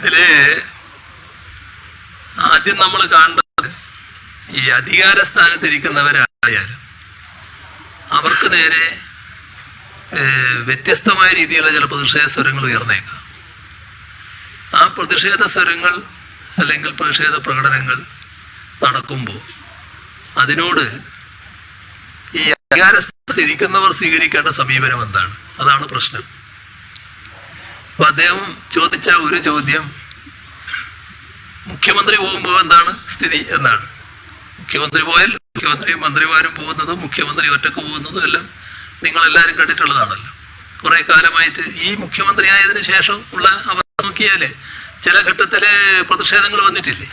ഇതിൽ ആദ്യം നമ്മൾ കാണേണ്ടത് ഈ അധികാര സ്ഥാനത്തിരിക്കുന്നവരായാലും അവർക്ക് നേരെ വ്യത്യസ്തമായ രീതിയിലുള്ള ചില പ്രതിഷേധ സ്വരങ്ങൾ ഉയർന്നേക്കാം. ആ പ്രതിഷേധ സ്വരങ്ങൾ അല്ലെങ്കിൽ പ്രതിഷേധ പ്രകടനങ്ങൾ നടക്കുമ്പോൾ അതിനോട് ഈ അധികാരസ്ഥത്തിരിക്കുന്നവർ സ്വീകരിക്കേണ്ട സമീപനം എന്താണ്? അതാണ് പ്രശ്നം. അപ്പൊ അദ്ദേഹം ചോദിച്ച ഒരു ചോദ്യം. മുഖ്യമന്ത്രി പോകുമ്പോൾ എന്താണ് സ്ഥിതി എന്നാണ്. മുഖ്യമന്ത്രി പോയാൽ മുഖ്യമന്ത്രിയും മന്ത്രിമാരും പോകുന്നതും മുഖ്യമന്ത്രി ഒറ്റയ്ക്ക് പോകുന്നതും എല്ലാം നിങ്ങൾ നിങ്ങളെല്ലാവരും കണ്ടിട്ടുള്ളതാണല്ലോ. കുറെ കാലമായിട്ട് ഈ മുഖ്യമന്ത്രി ആയതിനു ശേഷം ഉള്ള അവസ്ഥ നോക്കിയാൽ ചില ഘട്ടത്തിൽ പ്രതിഷേധങ്ങൾ വന്നിട്ടില്ലേ?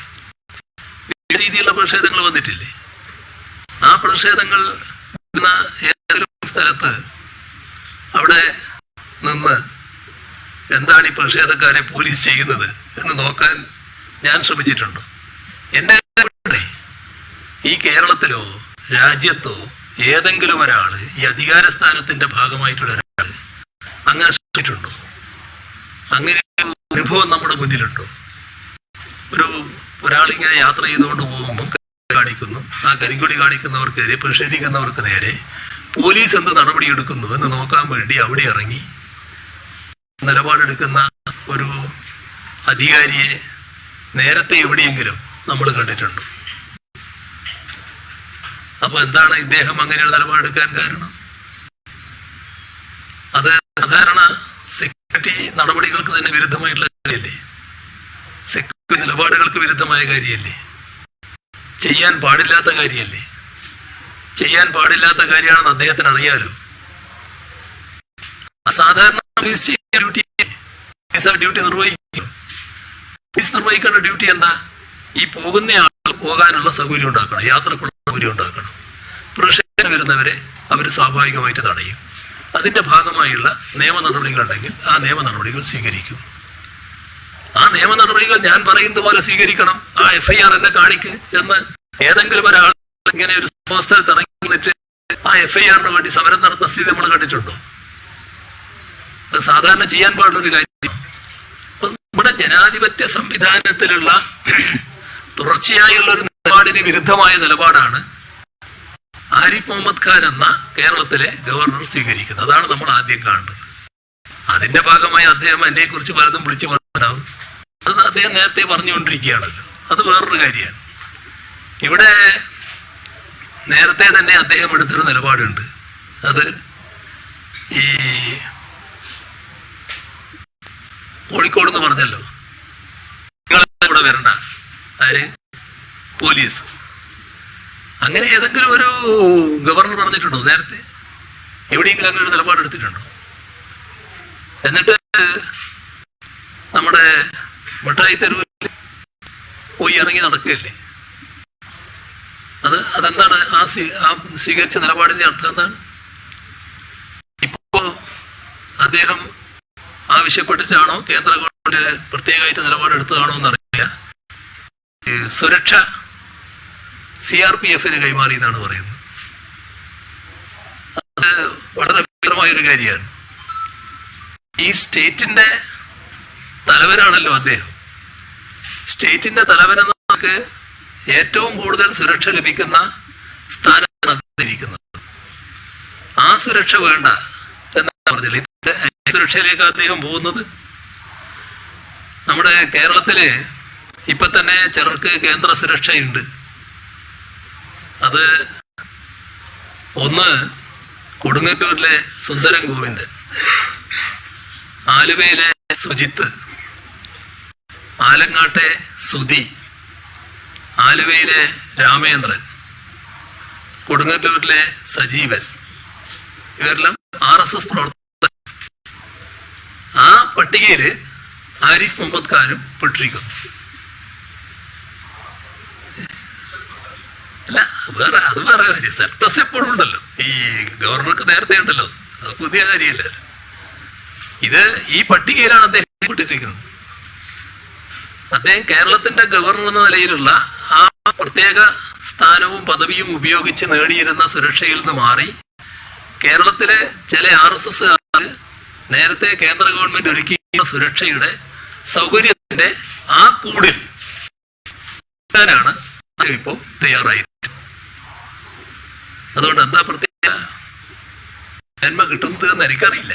രീതിയിലുള്ള പ്രതിഷേധങ്ങൾ വന്നിട്ടില്ലേ? ആ പ്രതിഷേധങ്ങൾ ഏതെങ്കിലും സ്ഥലത്ത് അവിടെ നിന്ന് എന്താണ് ഈ പ്രതിഷേധക്കാരെ പോലീസ് ചെയ്യുന്നത് എന്ന് നോക്കാൻ ഞാൻ ശ്രമിച്ചിട്ടുണ്ട്. എന്റെ ഈ കേരളത്തിലോ രാജ്യത്തോ ഏതെങ്കിലും ഒരാൾ ഈ അധികാര സ്ഥാനത്തിന്റെ ഭാഗമായിട്ടുള്ള ഒരാൾ അങ്ങനെ ശ്രമിച്ചിട്ടുണ്ടോ? അങ്ങനെ അനുഭവം നമ്മുടെ മുന്നിലുണ്ടോ? ഒരു ഒരാളിങ്ങനെ യാത്ര ചെയ്തുകൊണ്ട് പോകുമ്പോൾ കാണിക്കുന്നു. ആ കരിങ്കൊടി കാണിക്കുന്നവർക്കെതിരെ പ്രതിഷേധിക്കുന്നവർക്ക് നേരെ പോലീസ് എന്ത് നടപടിയെടുക്കുന്നു എന്ന് നോക്കാൻ വേണ്ടി അവിടെ ഇറങ്ങി നിലപാടെടുക്കുന്ന ഒരു അധികാരിയെ നേരത്തെ എവിടെയെങ്കിലും നമ്മൾ കണ്ടിട്ടുണ്ട്. അപ്പൊ എന്താണ് ഇദ്ദേഹം അങ്ങനെയുള്ള നിലപാടെടുക്കാൻ കാരണം? അത് സാധാരണ സെക്യൂരിറ്റി നടപടികൾക്ക് തന്നെ വിരുദ്ധമായിട്ടുള്ള കാര്യമല്ലേ സെക്യൂരിറ്റി നിലപാടുകൾക്ക് വിരുദ്ധമായ കാര്യമല്ലേ ചെയ്യാൻ പാടില്ലാത്ത കാര്യമല്ലേ ചെയ്യാൻ പാടില്ലാത്ത കാര്യമാണെന്ന് അദ്ദേഹത്തിന് അറിയാലോ? അസാധാരണ ഡ്യൂട്ടി ഡ്യൂട്ടി നിർവഹിക്കും. നിർവഹിക്കേണ്ട ഡ്യൂട്ടി എന്താ? ഈ പോകുന്ന ആൾ പോകാനുള്ള സൗകര്യം ഉണ്ടാക്കണം. യാത്രക്കുള്ള സൗകര്യം ഉണ്ടാക്കണം. പ്രതിഷേധം വരുന്നവരെ അവർ സ്വാഭാവികമായിട്ട് തടയും. അതിന്റെ ഭാഗമായുള്ള നിയമ നടപടികളുണ്ടെങ്കിൽ ആ നിയമ നടപടികൾ സ്വീകരിക്കും. ആ നിയമ നടപടികൾ ഞാൻ പറയുന്നത് പോലെ സ്വീകരിക്കണം. ആ എഫ്ഐആർ എന്നെ കാണിക്ക് എന്ന് ഏതെങ്കിലും ഒരാൾ ഇങ്ങനെ ഒരു സംസ്ഥാനത്ത് ഇറങ്ങി നിന്നിട്ട് ആ എഫ്ഐആറിന് വേണ്ടി സമരം നടത്തുന്ന സ്ഥിതി നമ്മൾ കണ്ടിട്ടുണ്ടോ? അത് സാധാരണ ചെയ്യാൻ പാടുള്ളൊരു കാര്യം. നമ്മുടെ ജനാധിപത്യ സംവിധാനത്തിലുള്ള തുടർച്ചയായുള്ള ഒരു നിലപാടിന് വിരുദ്ധമായ നിലപാടാണ് ആരിഫ് മുഹമ്മദ് ഖാൻ എന്ന കേരളത്തിലെ ഗവർണർ സ്വീകരിക്കുന്നത്. അതാണ് നമ്മൾ ആദ്യം കാണുന്നത്. അതിന്റെ ഭാഗമായി അദ്ദേഹം എന്നെ കുറിച്ച് പലതും വിളിച്ചു പറഞ്ഞാവും അത് അദ്ദേഹം നേരത്തെ പറഞ്ഞുകൊണ്ടിരിക്കുകയാണല്ലോ. അത് വേറൊരു കാര്യമാണ്. ഇവിടെ നേരത്തെ തന്നെ അദ്ദേഹം എടുത്തൊരു നിലപാടുണ്ട്. അത് ഈ കോഴിക്കോട് എന്ന് പറഞ്ഞല്ലോ. നിങ്ങൾ ഇവിടെ വരണ്ട? ആര്? പോലീസ്. അങ്ങനെ ഏതെങ്കിലും ഒരു ഗവർണർ പറഞ്ഞിട്ടുണ്ടോ നേരത്തെ? എവിടെയെങ്കിലും അങ്ങനെ ഒരു നിലപാടെടുത്തിട്ടുണ്ടോ എന്നിട്ട് നമ്മുടെ മിഠായി തെരുവിൽ പോയി ഇറങ്ങി നടക്കുകയല്ലേ? അത് അതെന്താണ്? ആ സ്വീ ആ സ്വീകരിച്ച നിലപാടിന്റെ അർത്ഥം എന്താണ്? ഇപ്പോ അദ്ദേഹം ആവശ്യപ്പെട്ടിട്ടാണോ കേന്ദ്ര ഗവൺമെന്റ് പ്രത്യേകമായിട്ട് നിലപാടെടുത്തതാണോ എന്നറിയില്ല. സുരക്ഷ സി ആർ പി എഫിന് കൈമാറി എന്നാണ് പറയുന്നത്. അത് വളരെ ഒരു കാര്യമാണ്. ഈ സ്റ്റേറ്റിന്റെ തലവനാണല്ലോ അദ്ദേഹം. സ്റ്റേറ്റിന്റെ തലവൻ എന്ന നമുക്ക് ഏറ്റവും കൂടുതൽ സുരക്ഷ ലഭിക്കുന്ന ഇരിക്കുന്നത്. ആ സുരക്ഷ വേണ്ട എന്നാണ് പറഞ്ഞില്ല സുരക്ഷയിലേക്ക് അദ്ദേഹം പോകുന്നത്? നമ്മുടെ കേരളത്തിൽ ഇപ്പൊ തന്നെ ചിലർക്ക് കേന്ദ്ര സുരക്ഷയുണ്ട്. അത് ഒന്ന് കൊടുങ്ങല്ലൂരിലെ സുന്ദരൻ ഗോവിന്ദൻ ആലുവയിലെ സുജിത്ത് ആലങ്ങാട്ടെ സുധി ആലുവയിലെ രാമേന്ദ്രൻ കൊടുങ്ങല്ലൂരിലെ സജീവൻ. ഇവരെല്ലാം ആർ എസ് എസ് പ്രവർത്തകർ. പട്ടികയിൽ ആരിഫ് മുഹമ്മദ് ഖാനും പെട്ടിരിക്കുന്നു അല്ല വേറെ അത് വേറെ കാര്യം. സർപ്ലസ് എപ്പോഴും ഉണ്ടല്ലോ. ഈ ഗവർണർക്ക് നേരത്തെ ഉണ്ടല്ലോ. അത് പുതിയ കാര്യമല്ല. ഇത് ഈ പട്ടികയിലാണ് അദ്ദേഹം പെട്ടിരിക്കുന്നത്. അദ്ദേഹം കേരളത്തിന്റെ ഗവർണർ എന്ന നിലയിലുള്ള ആ പ്രത്യേക സ്ഥാനവും പദവിയും ഉപയോഗിച്ച് നേടിയിരുന്ന സുരക്ഷയിൽ നിന്ന് മാറി കേരളത്തിലെ ചില ആർ എസ് എസ് നേരത്തെ കേന്ദ്ര ഗവൺമെന്റ് ഒരുക്കിയ സുരക്ഷയുടെ സൗകര്യത്തിന്റെ ആ കൂടിൽ ഇപ്പോ തയ്യാറായിരിക്കുന്നത് അതുകൊണ്ട് എന്താ പ്രത്യേക ജന്മ കിട്ടുന്നത് എന്ന് എനിക്കറിയില്ല.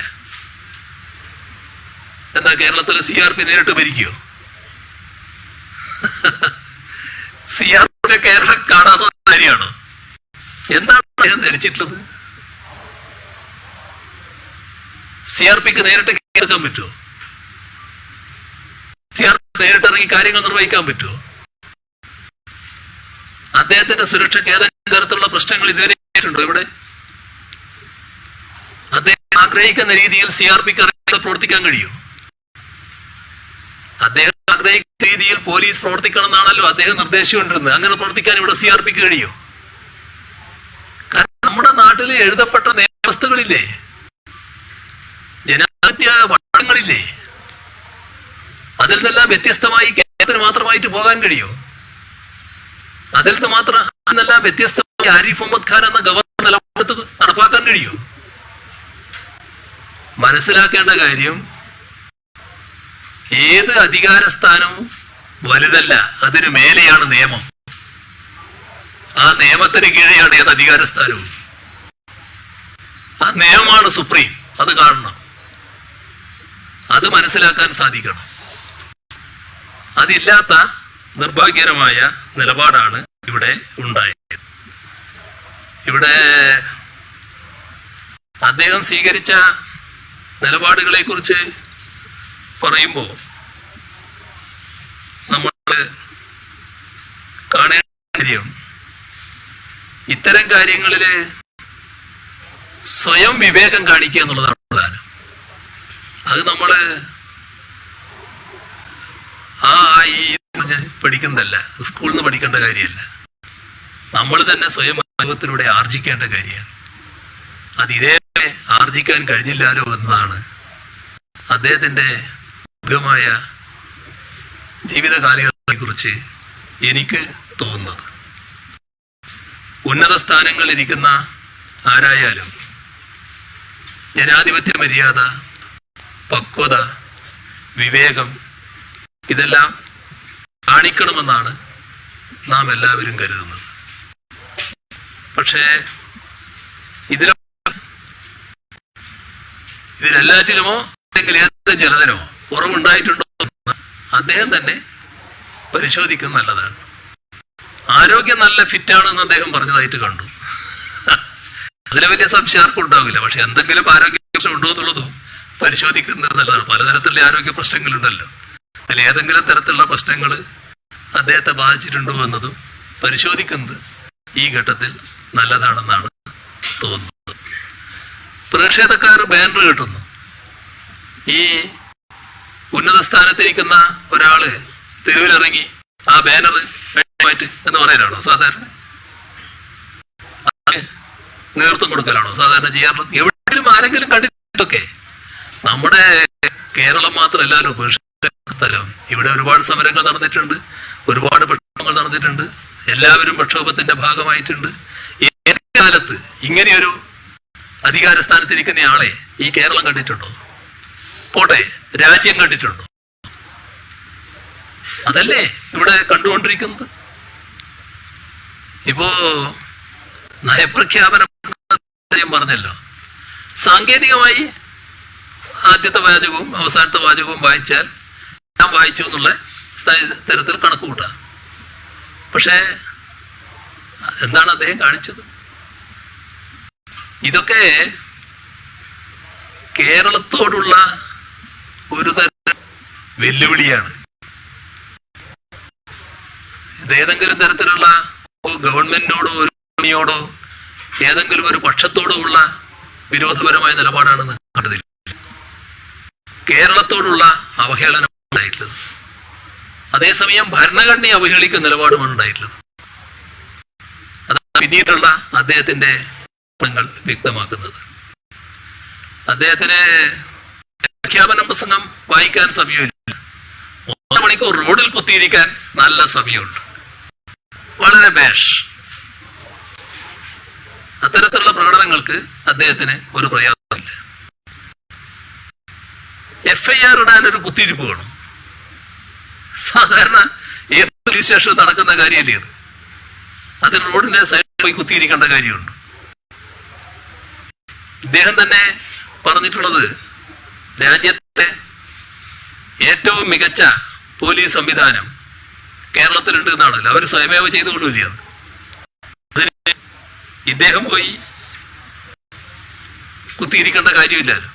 എന്താ കേരളത്തിലെ സി ആർ പി നേരിട്ട് ഭരിക്കുമോ സി ആർ പി കേരളം കാണാത്ത കാര്യമാണോ? എന്താണ് ധരിച്ചിട്ടുള്ളത്? സി ആർ പിക്ക് നേരിട്ട് കേൾക്കാൻ പറ്റുമോ സി ആർ പി നേരിട്ട് ഇറങ്ങി കാര്യങ്ങൾ നിർവഹിക്കാൻ പറ്റുമോ അദ്ദേഹത്തിന്റെ സുരക്ഷയ്ക്ക് ഏതെങ്കിലും തരത്തിലുള്ള പ്രശ്നങ്ങൾ ഇതുവരെ ആയിട്ടുണ്ടോ ഇവിടെ? അദ്ദേഹം ആഗ്രഹിക്കുന്ന രീതിയിൽ സി ആർ പിക്ക് പ്രവർത്തിക്കാൻ കഴിയും അദ്ദേഹം ആഗ്രഹിക്കുന്ന രീതിയിൽ പോലീസ് പ്രവർത്തിക്കണം എന്നാണല്ലോ അദ്ദേഹം നിർദ്ദേശിച്ചുകൊണ്ടിരുന്നത് അങ്ങനെ പ്രവർത്തിക്കാൻ ഇവിടെ സി ആർ പിക്ക് കഴിയും കാരണം നമ്മുടെ നാട്ടിൽ എഴുതപ്പെട്ട നിയമവസ്ഥകളില്ലേ വട്ടങ്ങളില്ലേ അതിൽ നിന്നെല്ലാം വ്യത്യസ്തമായി കേരളത്തിന് മാത്രമായിട്ട് പോകാൻ കഴിയോ. അതിൽ നിന്ന് മാത്രം അതിനെല്ലാം വ്യത്യസ്തമായി ആരിഫ് മുഹമ്മദ് ഖാൻ എന്ന ഗവർണർ നിലപാടെടുത്ത് നടപ്പാക്കാൻ കഴിയോ. മനസ്സിലാക്കേണ്ട കാര്യം ഏത് അധികാരസ്ഥാനവും വലുതല്ല അതിനു മേലെയാണ് നിയമം. ആ നിയമത്തിന് കീഴെയാണ് ഏത് അധികാര സ്ഥാനവും ആ നിയമമാണ് സുപ്രീം അത് കാണണം. അത് മനസ്സിലാക്കാൻ സാധിക്കണം. അതില്ലാത്ത നിർഭാഗ്യകരമായ നിലപാടാണ് ഇവിടെ ഉണ്ടായത്. ഇവിടെ അദ്ദേഹം സ്വീകരിച്ച നിലപാടുകളെ കുറിച്ച് പറയുമ്പോൾ നമ്മൾ കാണേണ്ട ഇത്തരം കാര്യങ്ങളിൽ സ്വയം വിവേകം കാണിക്കുക എന്നുള്ളതാണ്. അത് നമ്മൾ ആ ഈ പഠിക്കുന്നതല്ല. സ്കൂളിൽ നിന്ന് പഠിക്കേണ്ട കാര്യമല്ല. നമ്മൾ തന്നെ സ്വയം അനുഭവത്തിലൂടെ ആർജിക്കേണ്ട കാര്യമാണ്. അത് ഇതേ ആർജിക്കാൻ കഴിഞ്ഞില്ലാലോ എന്നതാണ് അദ്ദേഹത്തിന്റെ ദീർഘമായ ജീവിത കുറിച്ച് എനിക്ക് തോന്നുന്നത്. ഉന്നത സ്ഥാനങ്ങളിൽ ഇരിക്കുന്ന ആരായാലും ജനാധിപത്യ മര്യാദ പക്വത വിവേകം ഇതെല്ലാം കാണിക്കണമെന്നാണ് നാം എല്ലാവരും കരുതുന്നത്. പക്ഷേ ഇതിൽ ഇതിലെല്ലാറ്റിലുമോ അല്ലെങ്കിൽ ഏതെങ്കിലും ജനതനോ കുറവുണ്ടായിട്ടുണ്ടോ അദ്ദേഹം തന്നെ പരിശോധിക്കുന്നത് നല്ലതാണ്. ആരോഗ്യം നല്ല ഫിറ്റാണെന്ന് അദ്ദേഹം പറഞ്ഞതായിട്ട് കണ്ടു. അതിലെ വലിയ സംശയം ആർക്കും ഉണ്ടാവില്ല. പക്ഷെ എന്തെങ്കിലും ആരോഗ്യ പ്രശ്നം ഉണ്ടോ എന്നുള്ളതും പരിശോധിക്കുന്നത് നല്ലതാണ്. പലതരത്തിലുള്ള ആരോഗ്യ പ്രശ്നങ്ങളുണ്ടല്ലോ. അതിൽ ഏതെങ്കിലും തരത്തിലുള്ള പ്രശ്നങ്ങൾ അദ്ദേഹത്തെ ബാധിച്ചിട്ടുണ്ടോ എന്നതും പരിശോധിക്കുന്നത് ഈ ഘട്ടത്തിൽ നല്ലതാണെന്നാണ് തോന്നുന്നത്. പ്രതിഷേധക്കാർ ബാനർ കിട്ടുന്നു. ഈ ഉന്നത സ്ഥാനത്തിരിക്കുന്ന ഒരാൾ തെരുവിലിറങ്ങി ആ ബാനർ മാറ്റ് എന്ന് പറയലാണോ സാധാരണ നേതൃത്വം കൊടുക്കലാണോ? സാധാരണ ചെയ്യാറുള്ളത്? എവിടെയെങ്കിലും ആരെങ്കിലും കണ്ടിട്ടൊക്കെ നമ്മുടെ കേരളം മാത്രമല്ലല്ലോ ഉപേക്ഷിച്ച സ്ഥലം. ഇവിടെ ഒരുപാട് സമരങ്ങൾ നടന്നിട്ടുണ്ട് ഒരുപാട് പ്രക്ഷോഭങ്ങൾ നടന്നിട്ടുണ്ട് എല്ലാവരും പ്രക്ഷോഭത്തിന്റെ ഭാഗമായിട്ടുണ്ട്. കാലത്ത് ഇങ്ങനെയൊരു അധികാര സ്ഥാനത്തിരിക്കുന്ന ആളെ ഈ കേരളം കണ്ടിട്ടുണ്ടോ? പോട്ടെ രാജ്യം കണ്ടിട്ടുണ്ടോ? അതല്ലേ ഇവിടെ കണ്ടുകൊണ്ടിരിക്കുന്നത്? ഇപ്പോ നയപ്രഖ്യാപനം പറഞ്ഞല്ലോ. സാങ്കേതികമായി ആദ്യത്തെ വാചകവും അവസാനത്തെ വാചകവും വായിച്ചാൽ ഞാൻ വായിച്ചു എന്നുള്ള തരത്തിൽ കണക്ക് കൂട്ടാം പക്ഷേ എന്താണ് അദ്ദേഹം കാണിച്ചത്? ഇതൊക്കെ കേരളത്തോടുള്ള ഒരു തരം വെല്ലുവിളിയാണ്. ഏതെങ്കിലും തരത്തിലുള്ള ഗവൺമെന്റിനോടോ ഒരു കമ്പനിയോടോ ഏതെങ്കിലും ഒരു പക്ഷത്തോടോ ഉള്ള വിരോധപരമായ നിലപാടാണെന്ന് കണ്ടതില്ല കേരളത്തോടുള്ള അവഹേളനം ഉണ്ടായിട്ടുള്ളത് അതേസമയം ഭരണഘടനയെ അവഹേളിക്കുന്ന നിലപാടുമാണ് ഉണ്ടായിട്ടുള്ളത് അതാണ് പിന്നീടുള്ള അദ്ദേഹത്തിന്റെ പ്രശ്നങ്ങൾ വ്യക്തമാക്കുന്നത്. അദ്ദേഹത്തിന് പ്രഖ്യാപന പ്രസംഗം വായിക്കാൻ സമയമില്ല. ഒന്നര മണിക്കൂർ റോഡിൽ കുത്തിയിരിക്കാൻ നല്ല സമയമുണ്ട്. വളരെ ബേഷ്. അത്തരത്തിലുള്ള പ്രകടനങ്ങൾക്ക് അദ്ദേഹത്തിന് ഒരു പ്രയാസമില്ല എഫ് ഐ ആർ ഇടാൻ ഒരു കുത്തിരിപ്പ് വേണം. സാധാരണ ഏത് പോലീസ് സ്റ്റേഷനിൽ നടക്കുന്ന കാര്യമല്ലേ ഇത്? അത് റോഡിന്റെ സൈഡിൽ പോയി കുത്തിയിരിക്കേണ്ട കാര്യമുണ്ട്. ഇദ്ദേഹം തന്നെ പറഞ്ഞിട്ടുള്ളത് രാജ്യത്തെ ഏറ്റവും മികച്ച പോലീസ് സംവിധാനം കേരളത്തിലുണ്ട് എന്നാണല്ലോ അവർ സ്വയമേവ ചെയ്തുകൊള്ളില്ലേ അത് അതിന് ഇദ്ദേഹം പോയി കുത്തിയിരിക്കേണ്ട കാര്യമില്ലല്ലോ